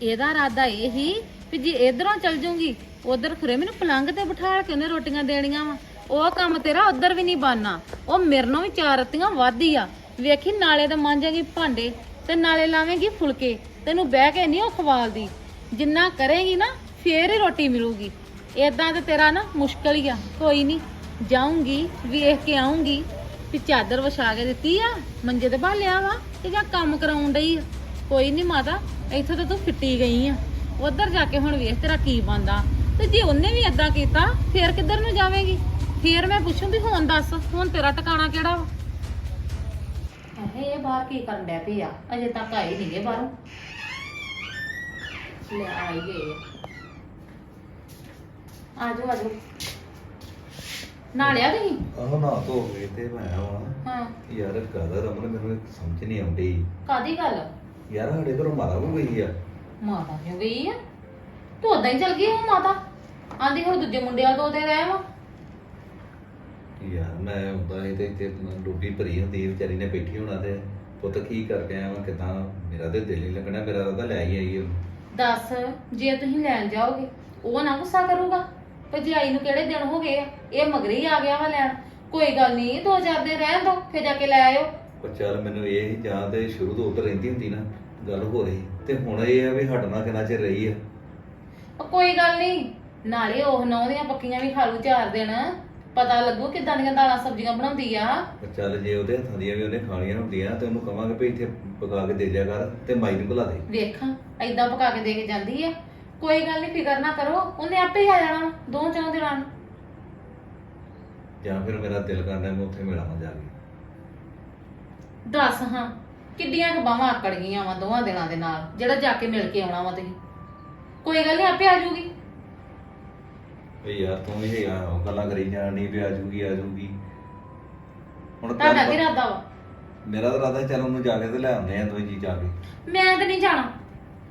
ਇਹਦਾ ਇਰਾਦਾ ਇਹ ਹੀ ਵੀ ਜੇ ਇਧਰੋਂ ਚਲ ਜਾਊਂਗੀ ਉਧਰ ਖੁਰੇ ਮੈਨੂੰ ਪਲੰਗ ਤੇ ਬਿਠਾ ਕੇ ਉਹਨੇ ਰੋਟੀਆਂ ਦੇਣੀਆਂ ਵਾ। ਉਹ ਕੰਮ ਤੇਰਾ ਉਧਰ ਵੀ ਨਹੀਂ ਬਾਨਾ। ਉਹ ਮੇਰੇ ਨਾਲੋਂ ਵੀ ਚਾਰ ਰੱਤੀਆਂ ਵਾਧੀ ਆ। ਵੇਖੀ ਨਾਲੇ ਤਾਂ ਮਾਂਜੇਗੀ ਭਾਂਡੇ, ਤੇ ਨਾਲੇ ਲਾਵੇਂਗੀ ਫੁਲਕੇ। ਤੈਨੂੰ ਬਹਿ ਕੇ ਨਹੀਂ ਉਹ ਖਵਾਲਦੀ। ਜਿੰਨਾ ਕਰੇਗੀ ਨਾ, ਫੇਰ ਹੀ ਰੋਟੀ ਮਿਲੂਗੀ। ਏਦਾਂ ਤੇ ਤੇਰਾ ਨਾ ਮੁਸ਼ਕਲ ਹੀ ਆ। ਕੋਈ ਨਹੀਂ, ਜਾਊਂਗੀ, ਵੇਖ ਕੇ ਆਉਂਗੀ ਵੀ ਚਾਦਰ ਵਿਛਾ ਕੇ ਦਿੱਤੀ ਆ, ਮੰਜੇ ਤੇ ਲਿਆ ਵਾ ਤੇ ਜਾਂ ਕੰਮ ਕਰਾਉਣ ਡਈ ਆ। ਕੋਈ ਨਹੀਂ ਮਾਤਾ, ਇੱਥੋਂ ਤਾਂ ਤੂੰ ਫਿੱਟੀ ਗਈ ਆ। ਉਧਰ ਜਾ ਕੇ ਹੁਣ ਵੇਖ ਤੇਰਾ ਕੀ ਬੰਦਾ ਤੇ ਜੇ ਉਹਨੇ ਵੀ ਏਦਾਂ ਕੀਤਾ, ਫੇਰ ਕਿੱਧਰ ਨੂੰ ਜਾਵੇਂਗੀ? ਫੇਰ ਮੈਂ ਪੁੱਛੂੰ ਵੀ ਹੁਣ ਦੱਸ ਹੁਣ ਤੇਰਾ ਟਿਕਾਣਾ ਕਿਹੜਾ ਵਾ? ਅਹੇ ਇਹ ਬਾਹਰ ਕੀ ਕਰਨ ਡੈ ਪਈ ਆ? ਅਜੇ ਤੱਕ ਆਏ ਨਹੀਂਗੇ ਬਾਹਰੋਂ। ਲੈ ਆਈ ਗਏ ਆਜੋ ਆਜੋ। ਨਾਲਿਆ ਤੁਸੀਂ? ਆਹ ਨਾ ਧੋ ਗਏ ਤੇ ਮੈਂ ਆਵਾਂ ਹਾਂ। ਯਾਰ ਗੱਲ ਰਮਨ ਮੈਨੂੰ ਇੱਕ ਸਮਝ ਨਹੀਂ ਆਉਂਦੀ। ਕਾਦੀ ਗੱਲ? ਯਾਰ ਸਾਡੇ ਘਰੋਂ ਮਾਤਾ ਕੋ ਗਈ ਆ। ਮਾਤਾ ਕਿਉਂ ਗਈ ਆ? ਤੂੰ ਉਦਾਂ ਹੀ ਚਲ ਗਈ ਹੋ ਮਾਤਾ? ਆਂਦੀ ਹੋ ਦੂਜੇ ਮੁੰਡੇ ਵਾਲ ਦੋ ਦੇ ਰਹਿ ਵਾ ਯਾਰ ਮੈਂ ਉਦਾਂ ਹੀ ਤੇ ਇੱਥੇ ਡੁੱਬੀ ਭਰੀ ਹੁੰਦੀ ਵਿਚਾਰੀ ਨੇ ਬੈਠੀ ਹੋਣਾ ਤੇ ਪੁੱਤ ਕੀ ਕਰਕੇ ਆਇਆ ਵਾਂ ਕਿਦਾਂ ਮੇਰਾ ਤੇ ਦਿਲ ਹੀ ਲੱਗਣਾ ਮੇਰਾ ਤਾਂ ਲੈ ਹੀ ਆਈ ਉਹਨੂੰ ਦੱਸ ਜੇ ਤੁਸੀਂ ਲੈਣ ਜਾਓਗੇ ਉਹ ਨਾ ਗੁੱਸਾ ਕਰੂਗਾ ਭਜਾਈ ਨੂੰ ਕਿਹੜੇ ਦਿਨ ਹੋ ਗਏ ਆ? ਇਹ ਮਗਰੇ ਹੀ ਆ ਗਿਆ ਵਾ ਲੈਣ। ਕੋਈ ਗੱਲ ਨਹੀਂ ਦੋ ਚਾਰ ਦਿਨ ਰਹਿਣ ਦੋ ਫਿਰ ਜਾ ਕੇ ਲੈ ਆਇਓ। ਪਰ ਚੱਲ ਮੈਨੂੰ ਇਹ ਹੀ ਜਾਂ ਤੇ ਸ਼ੁਰੂ ਤੋਂ ਉੱਧਰ ਰਹਿੰਦੀ ਹੁੰਦੀ ਨਾ ਗੱਲ ਹੋ ਰਹੀ। ਤੇ ਹੁਣ ਇਹ ਆ ਵੀ ਹਟਣਾ ਕਿੰਨਾ ਚਿਰ ਰਹੀ ਆ। ਉਹ ਕੋਈ ਗੱਲ ਨਹੀਂ ਨਾਲੇ ਉਹ ਨੌ ਦੀਆਂ ਪੱਕੀਆਂ ਵੀ ਖਾ ਲੂ ਚਾਰ ਦਿਨ। ਪਤਾ ਲੱਗੂ ਕਿਦਾਂ ਦੀਆਂ ਦਾਲਾਂ ਸਬਜ਼ੀਆਂ ਬਣਾਉਂਦੀ ਆ। ਚੱਲ ਜੇ ਉਹਦੇ ਹੱਥਾਂ ਦੀਆਂ ਵੀ ਉਹਨੇ ਖਾਣੀਆਂ ਹੁੰਦੀਆਂ ਤੇ ਉਹਨੂੰ ਕਵਾਂਗੇ ਵੀ ਇੱਥੇ ਪਕਾ ਕੇ ਦੇ ਦਿਆ ਕਰ ਤੇ ਮਾਈ ਨੂੰ ਭੁਲਾ ਦੇ। ਵੇਖਾਂ ਐਦਾਂ ਪਕਾ ਕੇ ਦੇ ਕੇ ਜਾਂਦੀ ਆ। ਕੋਈ ਗੱਲ ਨਹੀਂ ਫਿਕਰ ਨਾ ਕਰੋ ਉਹਨੇ ਆਪੇ ਹੀ ਆ ਜਾਣਾ ਦੋ ਚੌਂ ਦਿਨਾਂ ਨੂੰ। ਜਾਂ ਫਿਰ ਮੇਰਾ ਦਿਲ ਕਰਦਾ ਮੈਂ ਉੱਥੇ ਮਿਲਾਵਾਂ ਜਾ ਕੇ ਦੱਸ ਹਾਂ ਕਿੱਡੀਆਂ ਕੁ ਬਾਹਾਂ ਆਕੜ ਗਈਆਂ ਵਾ ਦੋਵਾਂ ਦਿਨਾਂ ਦੇ ਨਾਲ ਜਿਹੜਾ ਜਾ ਕੇ ਮਿਲ ਕੇ ਆਉਣਾ ਵਾ ਤੁਸੀਂ। ਕੋਈ ਗੱਲ ਨਹੀਂ ਆਪੇ ਆ ਜਾਊਗੀ। ਵੀ ਯਾਰ ਤੂੰ ਵੀ ਹੈਗਾ ਉਹ ਗੱਲਾਂ ਕਰੀ ਜਾਣੀ ਵੀ ਆ ਜੂਗੀ ਆ ਜੂਗੀ ਹੁਣ ਤੁਹਾਡਾ ਕੀ ਇਰਾਦਾ ਵਾ? ਮੇਰਾ ਤਾਂ ਇਰਾਦਾ ਚੱਲ ਉਹਨੂੰ ਜਾ ਕੇ ਤੇ ਲੈ ਆਉਂਦੇ ਆ ਦੋਈ ਜੀ ਜਾ ਕੇ। ਮੈਂ ਤਾਂ ਨਹੀਂ ਜਾਣਾ।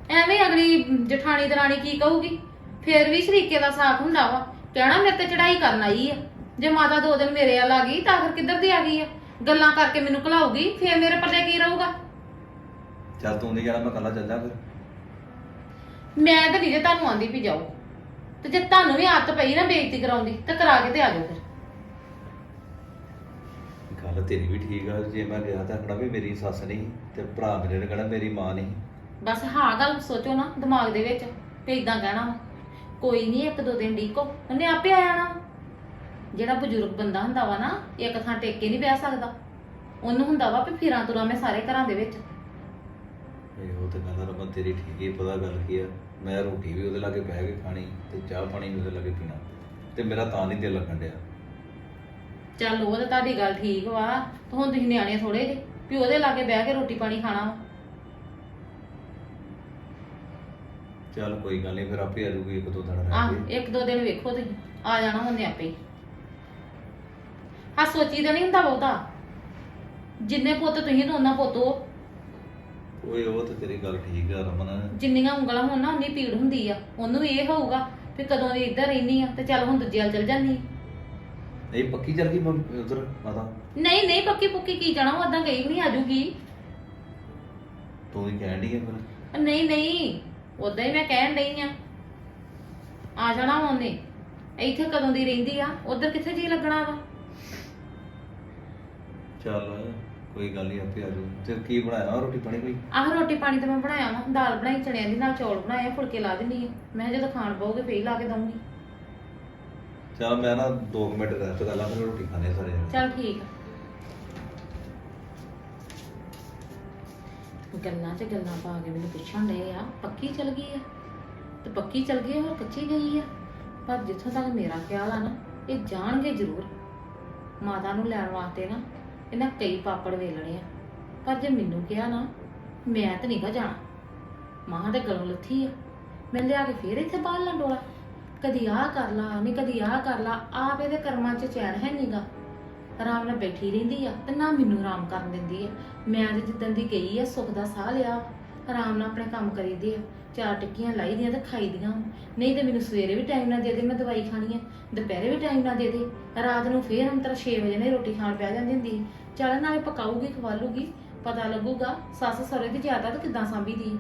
ਐਵੇਂ ਅਗਲੀ ਜਠਾਣੀ ਦਰਾਣੀ ਕੀ ਕਹੂਗੀ? ਫੇਰ ਵੀ ਸ਼ਰੀਕੇ ਦਾ ਸਾਥ ਹੁੰਦਾ ਵਾ। ਕਹਿਣਾ ਮੇਰੇ ਤੇ ਚੜਾਈ ਕਰਨ ਆਈ ਆ। ਜੇ ਮਾਤਾ ਦੋ ਦਿਨ ਮੇਰੇ ਵੱਲ ਆ ਗਈ ਤਾਂ ਫਿਰ ਕਿੱਧਰ ਦੀ ਆ ਗਈ ਆ? ਗੱਲਾਂ ਕਰਕੇ ਮੈਨੂੰ ਘਲਾਉਗੀ ਫੇਰ ਮੇਰੇ ਪੱਲੇ ਕੀ ਰਹੂਗਾ? ਚੱਲ ਤੂੰ ਨਹੀਂ ਜਾਣਾ ਮੈਂ ਕੱਲਾ ਚੱਲ ਜਾ ਫਿਰ। ਮੈਂ ਤਾਂ ਨਹੀਂ ਜੇ ਤੁਹਾਨੂੰ ਆਂਦੀ ਵੀ ਜਾਓ। ਤੇ ਜੇ ਤੁਹਾਨੂੰ ਵੀ ਆਦਤ ਪਈ ਨਾ ਬੇਇੱਜ਼ਤੀ ਕਰਾਉਂਦੀ ਤਾਂ ਕਰਾ ਕੇ ਤੇ ਆ ਜਾਓ ਫਿਰ ਗੱਲ ਤੇਰੀ ਵੀ ਠੀਕ ਆ ਜੇ ਮੈਂ ਗਿਆ ਤਾਂ ਆਖਣਾ ਵੀ ਮੇਰੀ ਸੱਸ ਨਹੀਂ ਤੇ ਭਰਾ ਮੇਰੇ ਨੇ ਕਹਿਣਾ ਮੇਰੀ ਮਾਂ ਨਹੀਂ ਬਸ ਹਾਂ ਗੱਲ ਸੋਚੋ ਨਾ ਦਿਮਾਗ ਦੇ ਵਿੱਚ ਤੇ ਇਦਾਂ ਕਹਿਣਾ ਵਾ। ਕੋਈ ਨਹੀਂ ਇੱਕ ਦੋ ਦਿਨ ਢੀਕੋ ਉਹਨੇ ਆਪੇ ਆ ਜਾਣਾ ਵਾ। ਜਿਹੜਾ ਬਜ਼ੁਰਗ ਬੰਦਾ ਹੁੰਦਾ ਵਾ ਨਾ ਇੱਕ ਥਾਂ ਟੇਕ ਕੇ ਨਹੀਂ ਬਹਿ ਸਕਦਾ ਉਹਨੂੰ ਹੁੰਦਾ ਵਾ ਵੀ ਫਿਰਾਂ ਤੁਰਾਂ ਮੈਂ ਸਾਰੇ ਘਰਾਂ ਦੇ ਵਿੱਚ ਇਹ ਉਹ ਤੇ ਗੱਲ ਰਮਨ ਤੇਰੀ ਠੀਕ ਹੀ ਪਤਾ ਗੱਲ ਕੀ ਆ? ਮੈਂ ਰੋਟੀ ਵੀ ਉਹਦੇ ਲਾਗੇ ਬਹਿ ਕੇ ਖਾਣੀ ਤੇ ਚਾਹ ਪਾਣੀ ਵੀ ਉਹਦੇ ਲਾਗੇ ਪੀਣਾ ਤੇ ਮੇਰਾ ਤਾਂ ਨਹੀਂ ਦਿਲ ਲੱਗਣ ਡਿਆ। ਚੱਲ ਉਹ ਤਾਂ ਤੁਹਾਡੀ ਗੱਲ ਠੀਕ ਵਾ ਤੇ ਹੁਣ ਤੁਸੀਂ ਨਿਆਣੇ ਥੋੜੇ ਜੇ ਵੀ ਉਹਦੇ ਲਾਗੇ ਬਹਿ ਕੇ ਰੋਟੀ ਪਾਣੀ ਖਾਣਾ ਵਾ। ਚੱਲ ਕੋਈ ਗੱਲ ਨਹੀਂ ਫਿਰ ਆਪੇ ਆ ਜੂਗੀ ਇੱਕ ਦੋ ਦਿਨ ਰਹਿ ਆਹ ਕੇ। ਇੱਕ ਦੋ ਦਿਨ ਵੇਖੋ ਤੁਸੀਂ ਆ ਜਾਣਾ ਹੁੰਦੇ ਆਪੇ। ਹੀ ਆ ਸੋਚੀ ਤਾਂ ਨਹੀਂ ਹੁੰਦਾ ਬਹੁਤਾ? ਜਿੰਨੇ ਪੁੱਤ ਤੁਸੀਂ ਤਾਂ ਉਹਨਾਂ ਪੁੱਤ ਉਹ ਓਏ ਉਹ ਤੇ ਤੇਰੀ ਗੱਲ ਠੀਕ ਆ ਰਮਨ। ਜਿੰਨੀਆਂ ਉਂਗਲਾਂ ਹੋਣ ਨਾ ਉਨੀ ਪੀੜ ਹੁੰਦੀ ਆ ਉਹਨੂੰ ਵੀ ਇਹ ਹੋਊਗਾ ਵੀ ਕਦੋਂ ਦੀ ਇੱਧਰ ਰਹਿਨੀ ਆ ਤੇ ਚੱਲ ਹੁਣ ਦੂਜੇ ਵੱਲ ਚਲ ਜਾਂਦੀ ਇਹ ਪੱਕੀ ਚੱਲ ਗਈ ਉਧਰ ਮਾਤਾ? ਨਹੀਂ ਨਹੀਂ ਪੱਕੀ ਪੁੱਕੀ ਕੀ ਜਾਣਾ ਉਹ ਓਦਾਂ ਗਈ ਨਹੀਂ ਆਜੂਗੀ। ਤੂੰ ਹੀ ਕਹਿਣ ਡਈ ਆ ਫਿਰ? ਨਹੀਂ ਨਹੀਂ ਉਦਾਂ ਹੀ ਮੈਂ ਕਹਿਣ ਡਈ ਆ। ਆ ਜਾਣਾ ਉਹਨੇ। ਇੱਥੇ ਕਦੋਂ ਦੀ ਰਹਿੰਦੀ ਆ ਉਧਰ ਕਿੱਥੇ ਜੀ ਲੱਗਣਾ ਵਾ? ਚੱਲ। ਕੋਈ ਗੱਲ ਨਹੀਂ ਆਪੇ ਆ ਜਾਊ। ਤੇ ਕੀ ਬਣਾਇਆ? ਰੋਟੀ ਪਾਣੀ ਕੋਈ? ਆਹ ਰੋਟੀ ਪਾਣੀ ਤਾਂ ਮੈਂ ਬਣਾਇਆ ਵਾ। ਦਾਲ ਬਣਾਈ ਚਣਿਆਂ ਦੀ ਨਾਲ ਚੌਲ ਬਣਾਏ ਆ, ਫੁਲਕੇ ਲਾ ਦਿੰਨੀ ਆ। ਮੈਂ ਕਿਹਾ ਜਦੋਂ ਖਾਣ ਪਾਓਗੇ ਫੇਰ ਹੀ ਲਾ ਕੇ ਦਊਂਗੀ। ਚੱਲ ਮੈਂ ਨਾ 2 ਮਿੰਟ ਰੈਸਟ ਕਰ ਲਾਂ ਫਿਰ ਰੋਟੀ ਖਾਣੇ ਆ ਸਾਰੇ ਜਣੇ। ਚੱਲ ਠੀਕ ਆ। ਗੱਲਾਂ 'ਚ ਗੱਲਾਂ ਪਾ ਕੇ ਮੈਨੂੰ ਪੁੱਛਣ ਡਏ ਆ ਪੱਕੀ ਚਲ ਗਈ ਆ? ਤੇ ਪੱਕੀ ਚਲ ਗਈ ਆ, ਹੋਰ ਕੱਚੀ ਗਈ ਆ? ਪਰ ਜਿੱਥੋਂ ਤੱਕ ਮੇਰਾ ਖਿਆਲ ਆ ਨਾ ਇਹ ਜਾਣਗੇ ਜ਼ਰੂਰ। ਮਾਤਾ ਨੂੰ ਲੈਣ ਵਾਸਤੇ ਨਾ ਇਹਨਾਂ ਕਈ ਪਾਪੜ ਵੇਲਣੇ ਆ। ਪਰ ਜੇ ਮੈਨੂੰ ਕਿਹਾ ਨਾ, ਮੈਂ ਤਾਂ ਨਹੀਂਗਾ ਜਾਣਾ। ਮਾਂ ਦੇ ਗਲੋਂ ਲੱਥੀ ਆ। ਮੈਂ ਲਿਆ ਕੇ ਫੇਰ ਇੱਥੇ ਬਾਹਰ ਲਾ ਡੋਲਾ। ਕਦੀ ਆਹ ਕਰ ਲਾ, ਨਹੀਂ ਕਦੀ ਆਹ ਕਰ ਲਾ, ਆਪ ਇਹਦੇ ਕਰਮਾਂ 'ਚ ਚੈਨ ਹੈ ਨਹੀਂਗਾ ਆਰਾਮ ਨਾਲ ਬੈਠੀ ਰਹਿੰਦੀ ਆ ਤੇ ਨਾ ਮੈਨੂੰ ਆਰਾਮ ਕਰਨ ਦਿੰਦੀ ਆ। ਮੈਂ ਤੇ ਜਿੱਦਣ ਦੀ ਗਈ ਆ, ਸੁੱਖ ਦਾ ਸਾਹ ਲਿਆ। ਆਰਾਮ ਨਾਲ ਆਪਣੇ ਕੰਮ ਕਰੀਦੇ ਆ। ਚਾਰ ਟਿੱਕੀਆਂ ਲਾਈ ਦੀਆਂ ਤੇ ਖਾਈ ਦੀਆਂ। ਨਹੀਂ ਤੇ ਮੈਨੂੰ ਸਵੇਰੇ ਵੀ ਟਾਈਮ ਨਾਲ ਦੇ ਦੇ, ਮੈਂ ਦਵਾਈ ਖਾਣੀ ਆ। ਦੁਪਹਿਰੇ ਵੀ ਟਾਈਮ ਨਾਲ ਦੇ ਦੇ। ਰਾਤ ਨੂੰ ਫੇਰ ਅੰਤਰ 6 ਵਜੇ ਨਾਲ ਰੋਟੀ ਖਾਣ ਪੈ ਜਾਂਦੀ ਹੁੰਦੀ। ਸੀ। ਚੱਲ ਨਾਲੇ ਪਕਾਊਗੀ, ਖਵਾਲੂਗੀ। ਪਤਾ ਲੱਗੂਗਾ ਸੱਸ ਸਹੁਰੇ ਦੀ ਜ਼ਿਆਦਾ ਤੇ ਕਿੱਦਾਂ ਸਾਂਭੀ ਦੀ